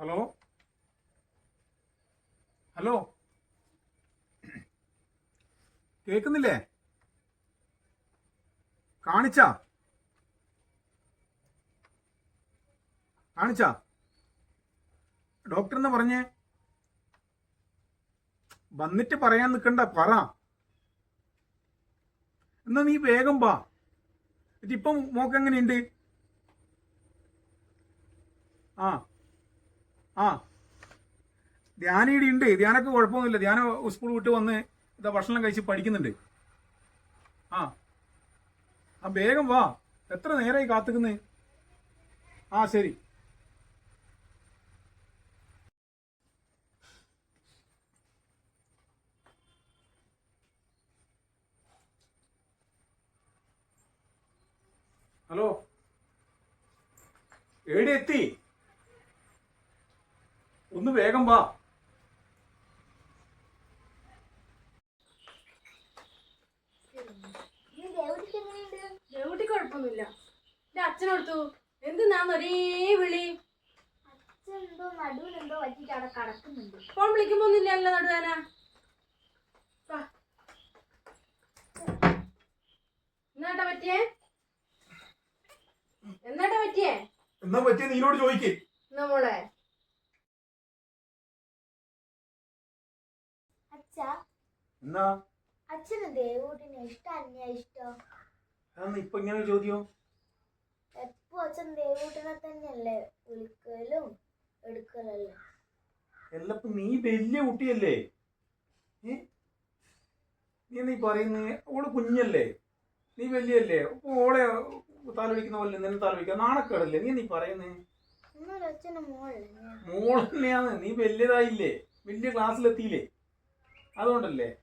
Hello? Hello? കേൾക്കുന്നില്ലേ കാണിച്ച? കാണിച്ച? ഡോക്ടർ എന്ന് പറഞ്ഞേ? വന്നിട്ട് പറയാൻ നിൽക്കണ്ട പറ. എന്നാ നീ വേഗം വാ. ഇപ്പം മോക്കെങ്ങനെയുണ്ട് ആ. ആ. ധ്യാന ഇവിടെ ഉണ്ട്. ധ്യാനൊക്കെ കുഴപ്പമൊന്നുമില്ല. ധ്യാന സ്കൂൾ വിട്ട് വന്ന് ഇതാ ഭക്ഷണം കഴിച്ച് പഠിക്കുന്നുണ്ട്. ആ. ആ വേഗം വാ. എത്ര നേരമായി കാത്തുക്കുന്നു? ആ ശരി. ഹലോ. എവിടെ എത്തി? ഒന്ന് വേഗം വാ. കുഴപ്പമൊന്നുമില്ല. എന്റെ അച്ഛനോടുത്തു എന്തിനാന്ന് ഒരേ വിളി. നടുവിനെന്തോ അവിടെ കടക്കുന്നുണ്ട്. ഫോൺ വിളിക്കുമ്പോ ഒന്നുമില്ലല്ലോ നടുവേന. എന്നാട്ടാ പറ്റിയേ? എന്നാട്ടാ പറ്റിയേ? എന്നാ പറ്റിയ? നീനോട് ചോദിക്കേ. എന്നാ മോളെ? എന്നാ? അച്ഛന് ദേവൂട്ടിനെ ഇഷ്ടം അന്യ ഇഷ്ടം. അതെന്നാ ഇപ്പൊ ഇങ്ങനെ ചോദ്യം? എപ്പോ അച്ഛൻ ദേവൂട്ടിനെ തന്നെയല്ലേ വിളിക്കലും എടുക്കലല്ലേ? എല്ലപ്പോ നീ വലിയ കുട്ടിയല്ലേ? നീ നീ പറയുന്നേ? ഓൾ കുഞ്ഞല്ലേ? നീ വലിയല്ലേ? ഓളെ താലോലിക്കുന്ന പോലെ നിന്നെ താലോലിക്കുക നാണക്കേടല്ലേ? നീ നീ പറയുന്നേ? തന്നെയാണ് നീ? വലിയതായില്ലേ? വലിയ ക്ലാസ്സിലെത്തിയില്ലേ അതുകൊണ്ടല്ലേ?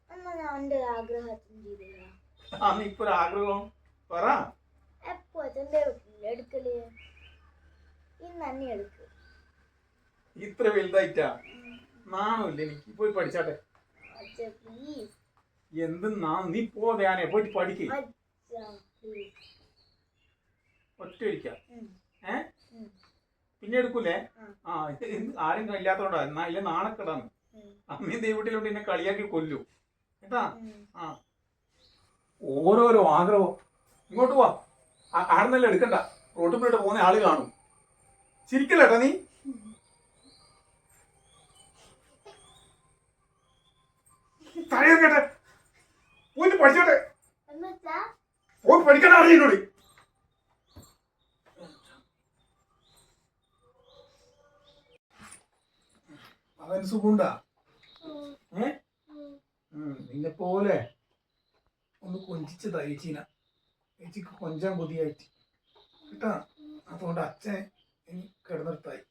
ആഗ്രഹം ഇപ്പൊ ഒരു പറ. ഇത്ര വലുതായിട്ടാ? നാണമില്ല എനിക്ക്? പോയി പഠിച്ചാട്ടെ. എന്ത് നാ നീ പോയാനെ പോയിട്ട് പഠിക്ക്. ഒറ്റ ഒഴിക്ക ഏ? പിന്നെ എടുക്കൂലേ? ആ. ആരും ഇല്ലാത്തോണ്ടാ. ഇല്ല നാണക്കെടാന്ന്. അമ്മയും ദൈവട്ടിലോട്ട് എന്നെ കളിയാക്കി കൊല്ലു. കേട്ടാ? ആ. ഓരോരോ ആഗ്രഹം. ഇങ്ങോട്ട് വാ. ആ- ആടുന്നല്ല എടുക്കണ്ട? റോട്ടിൽ പോയിട്ട് പോകുന്ന ആൾ കാണും. ചിരിക്കല്ലേട്ടാ നീ? തലയൊക്കെ പോയിട്ട് പഠിച്ചോട്ടെ പോയി പഠിക്കാൻ അറിയുന്നോടി അവൻ സുഖുണ്ടാ ഏ? നിന്നെ പോലെ ഒന്ന് കൊഞ്ചിച്ചതാ ചേച്ചീന ചേച്ചിക്ക് കൊഞ്ചാൻ കൊതിയായിട്ട്. കേട്ടാ? അതുകൊണ്ട് അച്ഛൻ ഇനി കിടന്നിടത്തായി